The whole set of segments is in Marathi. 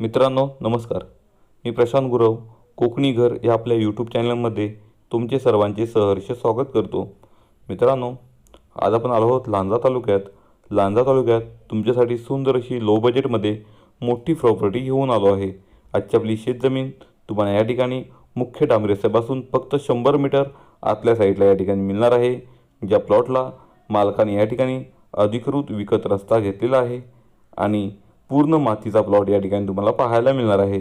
मित्रांनो नमस्कार. मी प्रशांत गुरव कोकणी घर या आपल्या यूट्यूब चॅनलमध्ये तुमचे सर्वांचे सहर्ष स्वागत करतो. मित्रांनो आज आपण आलो आहोत लांजा तालुक्यात. लांजा तालुक्यात तुमच्यासाठी सुंदर अशी लो बजेटमध्ये मोठी प्रॉपर्टी घेऊन आलो आहे. आजची आपली शेतजमीन तुम्हाला या ठिकाणी मुख्य डांबरी रस्त्यापासून फक्त शंभर मीटर आतल्या साईडला या ठिकाणी मिळणार आहे. ज्या प्लॉटला मालकाने या ठिकाणी अधिकृत विकत रस्ता घेतलेला आहे. आणि पूर्ण मातीचा प्लॉट या ठिकाणी तुम्हाला पाहायला मिळणार आहे.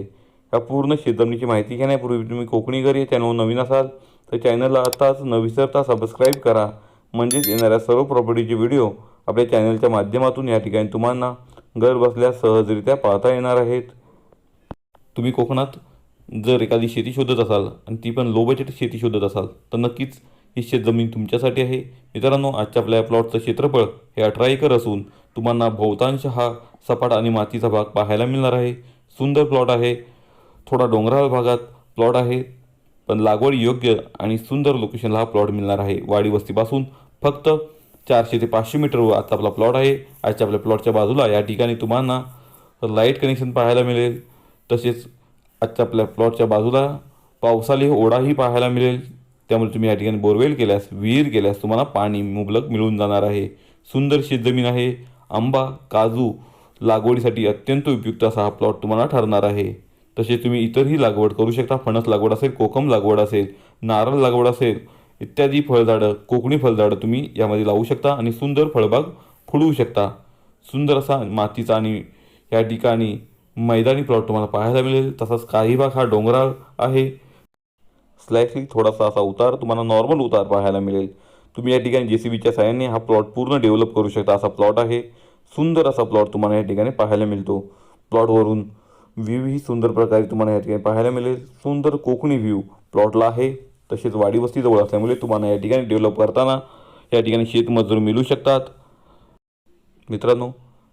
या पूर्ण शेतजमिनीची माहिती घेण्यापूर्वी तुम्ही कोकणी घर या चॅनल नवीन असाल तर चॅनलला आताच न विसरता सबस्क्राईब करा. म्हणजेच येणाऱ्या सर्व प्रॉपर्टीचे व्हिडिओ आपल्या चॅनलच्या माध्यमातून या ठिकाणी तुम्हाला घर बसल्या सहजरित्या पाहता येणार आहेत. तुम्ही कोकणात जर एखादी शेती शोधत असाल आणि ती पण लो बजेट शेती शोधत असाल तर नक्कीच ही शेतजमीन तुमच्यासाठी आहे. मित्रांनो आजच्या आपल्या प्लॉटचं क्षेत्रफळ हे अठरा एकर असून तुम्हाला बहुतांश हा सपाट आणि मातीचा भाग पाहायला मिळणार आहे. सुंदर प्लॉट आहे. थोडा डोंगराळ भागात प्लॉट आहे. पण लागवड योग्य आणि सुंदर लोकेशनला हा प्लॉट मिळणार आहे. वाडी वस्तीपासून फक्त चारशे ते पाचशे मीटरवर आता आपला प्लॉट आहे. आजच्या आपल्या प्लॉटच्या बाजूला या ठिकाणी तुम्हाला लाइट कनेक्शन पाहायला मिळेल. तसेच आजच्या आपल्या प्लॉटच्या बाजूला पावसाळी ओढाही पाहायला मिळेल. त्यामुळे तुम्ही या ठिकाणी बोरवेल केल्यास विहीर केल्यास तुम्हाला पाणी मुबलक मिळून जाणार आहे. सुंदर शेतजमीन आहे. आंबा काजू लागवडीसाठी अत्यंत उपयुक्त असा हा प्लॉट तुम्हाला ठरणार आहे. तसे तुम्ही इतरही लागवड करू शकता. फणस लागवड असेल कोकम लागवड असेल नारळ लागवड असेल इत्यादी फळझाडं कोकणी फळझाडं तुम्ही यामध्ये लावू शकता आणि सुंदर फळबाग फुलवू शकता. सुंदर असा मातीचा आणि या ठिकाणी मैदानी प्लॉट तुम्हाला पाहायला मिळेल. तसाच काही भाग हा डोंगराळ आहे. स्लाइसली थोडासा असा उतार तुम्हाला नॉर्मल उतार पाहायला मिळेल. तुम्ही या ठिकाणी जे सी बीच्या साह्याने हा प्लॉट पूर्ण डेव्हलप करू शकता. असा प्लॉट आहे. सुंदर असा प्लॉट तुम्हाला या ठिकाणी पाहायला मिळतो. प्लॉटवरून व्ह्यू ही सुंदर प्रकारे तुम्हाला या ठिकाणी पाहायला मिळेल. सुंदर कोकणी व्ह्यू प्लॉटला आहे. तसेच वाडी जवळ असल्यामुळे तुम्हाला या ठिकाणी डेव्हलप करताना या ठिकाणी शेतमजूर मिळू शकतात. मित्रांनो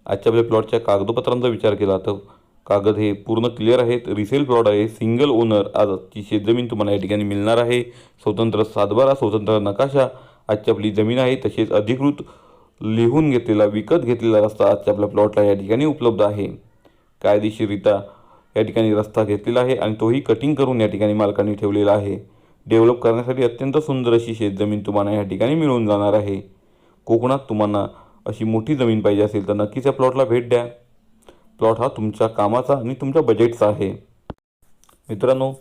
आजच्या आपल्या प्लॉटच्या कागदपत्रांचा विचार केला तर कागद हे पूर्ण क्लिअर आहेत. रिसेल प्लॉट आहे. सिंगल ओनर आजची शेतजमीन तुम्हाला या ठिकाणी मिळणार आहे. स्वतंत्र सातबारा स्वतंत्र नकाशा आजची आपली जमीन आहे तसेच अधिकृत लिहून घेतलेला विकत घेतलेला रस्ता आजच्या आपल्या प्लॉटला या ठिकाणी उपलब्ध आहे. कायदेशीररित्या या ठिकाणी रस्ता घेतलेला आहे आणि तोही कटिंग करून या ठिकाणी मालकांनी ठेवलेला आहे. डेव्हलप करण्यासाठी अत्यंत सुंदर अशी शेतजमीन तुम्हाला या ठिकाणी मिळून जाणार आहे. कोकणात तुम्हाला अशी मोठी जमीन पाहिजे असेल तर नक्कीच या प्लॉटला भेट द्या. प्लॉट हा तुमच्या कामाचा आणि तुमच्या बजेटचा आहे. मित्रांनो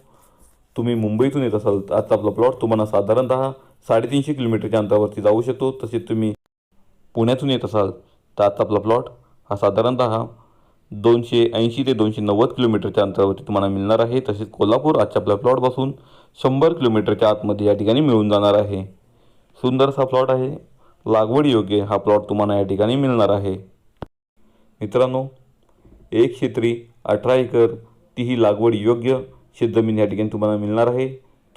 तुम्ही मुंबईतून येत असाल तर आजचा आपला प्लॉट तुम्हाला साधारणतः साडेतीनशे किलोमीटरच्या अंतरावरती जाऊ शकतो. तसेच तुम्ही पुण्यातून येत असाल तर आता आपला प्लॉट हा साधारणतः दोनशे ऐंशी ते दोनशे नव्वद किलोमीटरच्या अंतरावरती तुम्हाला मिळणार आहे. तसेच कोल्हापूर आजच्या आपल्या प्लॉटपासून शंभर किलोमीटरच्या आतमध्ये या ठिकाणी मिळून जाणार आहे. सुंदर असा प्लॉट आहे. लागवड योग्य हा प्लॉट तुम्हाला या ठिकाणी मिळणार आहे. मित्रांनो एक क्षेत्री अठरा एकर तीही लागवड योग्य शेतजमीन या ठिकाणी तुम्हाला मिळणार आहे.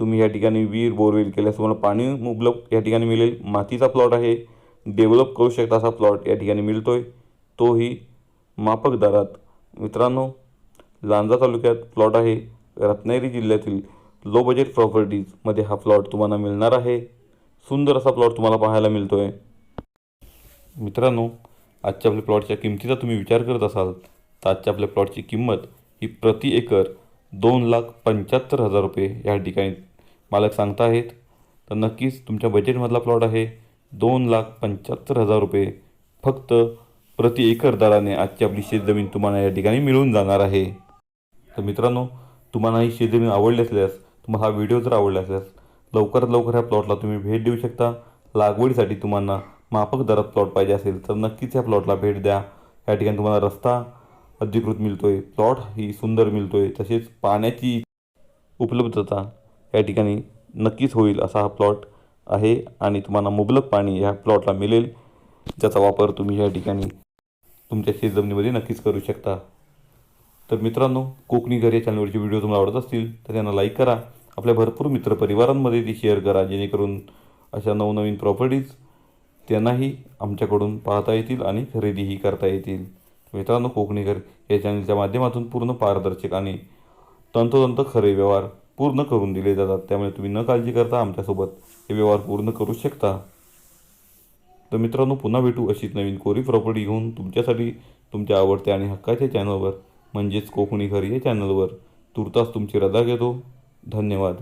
तुम्ही या ठिकाणी विहीर बोरवेल केल्यास तुम्हाला पाणी मुबलक या ठिकाणी मिळेल. मातीचा प्लॉट आहे. डेव्हलप करू शकता असा प्लॉट या ठिकाणी मिळतो आहे तोही माफक दरात. मित्रांनो लांजा तालुक्यात प्लॉट आहे. रत्नागिरी जिल्ह्यातील लो बजेट प्रॉपर्टीजमध्ये हा प्लॉट तुम्हाला मिळणार आहे. सुंदर असा प्लॉट तुम्हाला पाहायला मिळतो आहे मित्रांनो आजच्या आपल्या प्लॉटच्या किमतीचा तुम्ही विचार करत असाल तर आजच्या आपल्या प्लॉटची किंमत ही प्रति एकर दोन लाख पंच्याहत्तर हजार रुपये या ठिकाणी मालक सांगता आहेत तर नक्कीच तुमच्या बजेटमधला प्लॉट आहे. दोन लाख पंच्याहत्तर हजार रुपये फक्त प्रति एकर दराने आजची आपली शेतजमीन तुम्हाला या ठिकाणी मिळून जाणार आहे. तर मित्रांनो तुम्हाला ही शेतजमीन आवडली असल्यास तुम्हाला हा व्हिडिओ जर आवडला असल्यास लवकरात लवकर ह्या प्लॉटला तुम्ही भेट देऊ शकता. लागवडीसाठी तुम्हाला माफक दरात प्लॉट पाहिजे असेल तर नक्कीच ह्या प्लॉटला भेट द्या. या ठिकाणी तुम्हाला रस्ता अधिकृत मिळतो आहे प्लॉट ही सुंदर मिळतो आहे तसेच पाण्याची उपलब्धता या ठिकाणी नक्कीच होईल असा हा प्लॉट आहे आणि तुम्हाला मुबलक पाणी ह्या प्लॉटला मिळेल ज्याचा वापर तुम्ही या ठिकाणी तुमच्या शेतजमिनीमध्ये नक्कीच करू शकता. तर मित्रांनो कोकणी घर या चॅनलवरचे व्हिडिओ तुम्हाला आवडत असतील तर त्यांना लाईक करा. आपल्या भरपूर मित्रपरिवारांमध्ये ती शेअर करा जेणेकरून अशा नवनवीन प्रॉपर्टीज त्यांनाही आमच्याकडून पाहता येतील आणि खरेदीही करता येतील. मित्रांनो कोकणी घर या चॅनलच्या माध्यमातून पूर्ण पारदर्शक आणि तंतोतंत खरे व्यवहार पूर्ण करून दिले जातात. त्यामुळे तुम्ही न काळजी करता आमच्यासोबत हे व्यवहार पूर्ण करू शकता. तर मित्रांनो पुन्हा भेटू अशीच नवीन कोरी प्रॉपर्टी घेऊन तुमच्यासाठी तुमच्या आवडत्या आणि हक्काच्या चॅनलवर म्हणजेच कोकणी घर या चॅनलवर तुर्तास तुमची रजा घेतो. धन्यवाद.